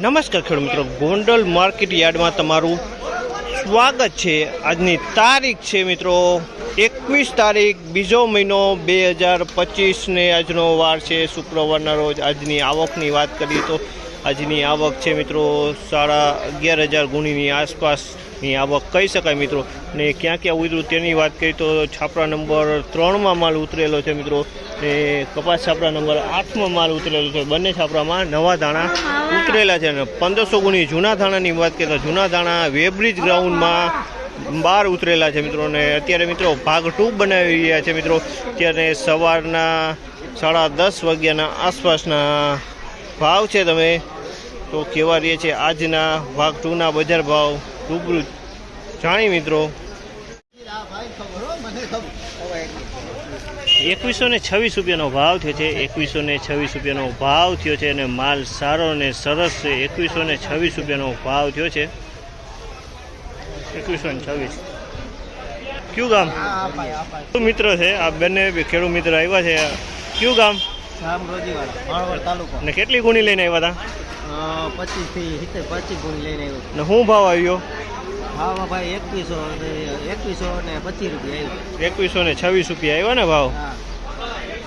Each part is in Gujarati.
નમસ્કાર ખેડૂત મિત્રો. ગોંડલ માર્કેટ યાર્ડમાં તમારું સ્વાગત છે. આજની તારીખ છે મિત્રો એકવીસ તારીખ, બીજો મહિનો બે હજાર પચીસને આજનો વાર છે. શુક્રવારના રોજ આજની આવકની વાત કરીએ તો આજની આવક છે મિત્રો સાડા અગિયાર હજાર ગુણીની આસપાસની આવક કહી શકાય મિત્રો. ને ક્યાં ક્યાં ઉતર્યું તેની વાત કરીએ તો છાપરા નંબર ત્રણમાં માલ ઉતરેલો છે મિત્રો. ને કપાસ છાપરા નંબર આઠમાં માલ ઉતરેલો છે. બંને છાપરામાં નવા ધાણા ઉતરેલા છે અને પંદરસો ગુણી જૂના ધાણાની વાત કરીએ તો જૂના ધાણા વેબ્રિજ ગ્રાઉન્ડમાં બહાર ઉતરેલા છે મિત્રો. ને અત્યારે મિત્રો ભાગ ટુ બનાવી રહ્યા છે મિત્રો. અત્યારે સવારના સાડા દસ વાગ્યાના આસપાસના ભાવ છે તમે. તો કેવા રહીએ છે આજના ભાગ ટુના બજાર ભાવ રૂબરૂ જાણી મિત્રો. એકવીસો ને છવ્વીસ રૂપિયાનો ભાવ થયો છે. એકવીસો ને છવ્વીસ રૂપિયાનો ભાવ થયો છે અને માલ સારો અને સરસ છે. એકવીસો ને છવ્વીસ રૂપિયાનો ભાવ થયો છે. એકવીસો ને છવ્વીસ. કયું ગામ? શું મિત્ર છે? આ બંને ખેડૂત મિત્ર આવ્યા છે. કયું ગામ? ને કેટલી ગુણી લઈને આવ્યા પચીસથી પચીસ ગુણી લઈને આવ્યો ને શું ભાવ આવ્યો? ભાવમાં ભાઈ એકવીસો એકવીસો ને પચીસ રૂપિયા આવ્યું એકવીસો ને છવ્વીસ રૂપિયા આવ્યા ને ભાવ?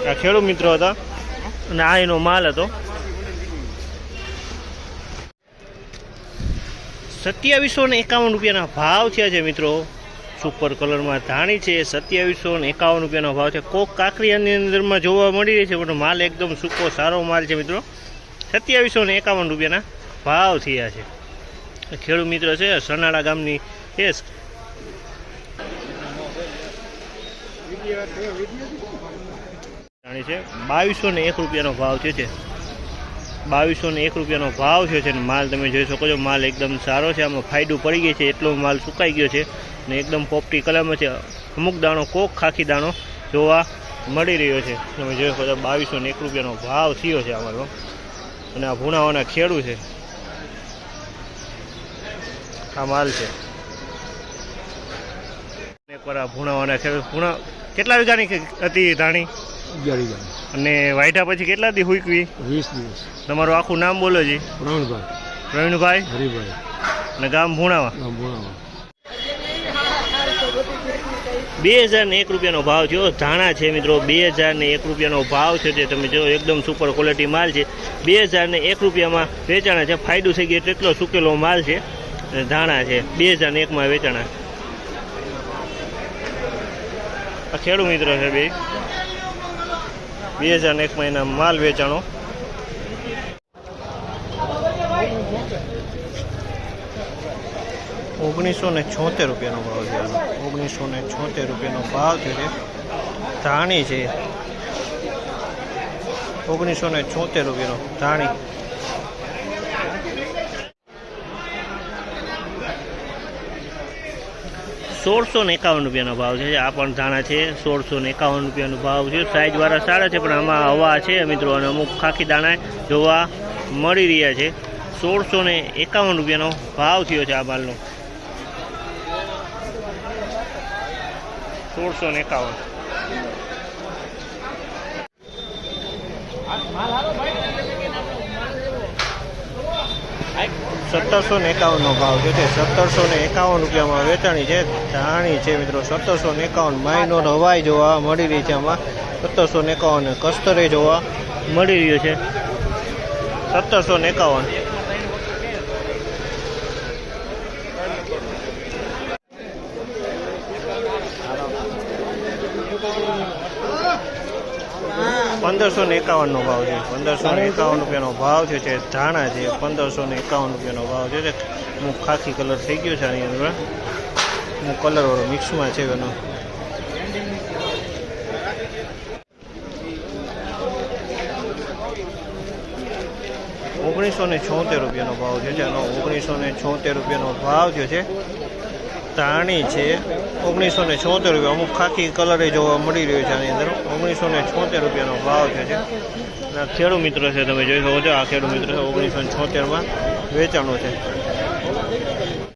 આ ખેડૂત મિત્રો હતા. અને આ એનો માલ હતો. સત્યાવીસો ને એકાવન રૂપિયાના ભાવ થયા છે મિત્રો. સુપર કલરમાં ધાણી છે સત્યાવીસો ને એકાવન રૂપિયાનો ભાવ છે. કોક કાંકરિયાની અંદરમાં જોવા મળી રહી છે પણ માલ એકદમ સૂકો સારો માલ છે મિત્રો. સત્યાવીસો ને એકાવન રૂપિયાના ભાવ થયા છે. ખેડૂત મિત્ર છે સનાળા ગામની એ છે, બાવીસો ને એક રૂપિયાનો ભાવ છે છે. બાવીસો ને એક રૂપિયાનો ભાવ છે ને માલ તમે જોઈ શકો છો, માલ એકદમ સારો છે, આમાં ફાયદો પડી ગયો છે, એટલો માલ સુકાઈ ગયો છે ને એકદમ પોપટી કલરમાં છે. અમુક દાણો કોક ખાખી દાણો જોવા મળી રહ્યો છે. તમે જોઈ શકો છો, બાવીસો ને એક રૂપિયાનો ભાવ થયો છે અમારો અને આ ભૂણાઓના ખેડૂ છે. આ માલ છે. એકવાર આ ભૂણાવાના ખેડૂત ભૂણા કેટલા વીઘાની હતી ધાણી? અને વાઈટા પછી કેટલા દી હુકવી વીસ દિવસ. તમારું આખું નામ બોલો જી. પ્રવીણભાઈ. પ્રવીણભાઈ? હરિભાઈ. અને ગામ ભૂણાવા બે હજાર ને એક રૂપિયાનો ભાવ થયો. ધાણા છે મિત્રો બે હજાર ને એક રૂપિયાનો ભાવ છે જે તમે જો એકદમ સુપર ક્વોલિટી માલ છે. બે હજાર ને એક રૂપિયામાં વેચાણ છે. ફાયદો થઈ ગયો એટલો સુકેલો માલ છે. ધાણા છે, બે હજાર એકમાં વેચાણા. આ ખેડૂત મિત્ર છે બે. બે હજાર ને એકમાં એના માલ વેચાણો. ઓગણીસો ને છોતેર રૂપિયાનો ભાવ છે ઓગણીસો ને છોતેર રૂપિયાનો ભાવ છે ધાણી છે. ઓગણીસો ને છોતેર રૂપિયાનો ધાણી. સોળસો ને એકાવન રૂપિયાનો ભાવ છે. આ પણ ધાણા છે, સોળસો ને એકાવન રૂપિયાનો ભાવ છે. સાઇઝવાળા સારા છે, પણ આમાં હવા છે મિત્રો, અને અમુક ખાખી દાણા જોવા મળી રહ્યા છે. સોળસો ને એકાવન રૂપિયાનો ભાવ થયો છે આ માલનો. સોળસો ને એકાવન. સત્તરસો ને એકાવનનો ભાવ છે તે સત્તરસો ને એકાવન રૂપિયામાં વેચાણી છે. ધાણી છે મિત્રો, સત્તરસો ને એકાવન માઇનો હવાઈ જોવા મળી રહી છે આમાં. સત્તરસો ને એકાવન કસ્તરે જોવા મળી રહ્યો છે. સત્તરસો ને એકાવન. પંદરસો ને એકાવનનો ભાવ છે. પંદરસો ને એકાવન રૂપિયાનો ભાવ છે જે ધાણા છે પંદરસો ને એકાવન રૂપિયાનો ભાવ છે. હું ખાખી કલર થઈ ગયો છે આની અંદર. હું કલરવાળો મિક્સમાં છે એનો. ઓગણીસો ને છોતેર રૂપિયાનો ભાવ છે જેનો ઓગણીસો ને છોતેર રૂપિયાનો ભાવ જે છે. ધાણી છે. ઓગણીસો ને છોતેર રૂપિયા. અમુક ખાખી કલરે જોવા મળી રહ્યો છે આની અંદર. ઓગણીસો ને છોતેર રૂપિયાનો ભાવ છે છે ખેડૂત મિત્ર છે, તમે જોઈ શકો છો, આ ખેડૂત મિત્ર છે, ઓગણીસો ને છોતેરમાં વેચાણો છે.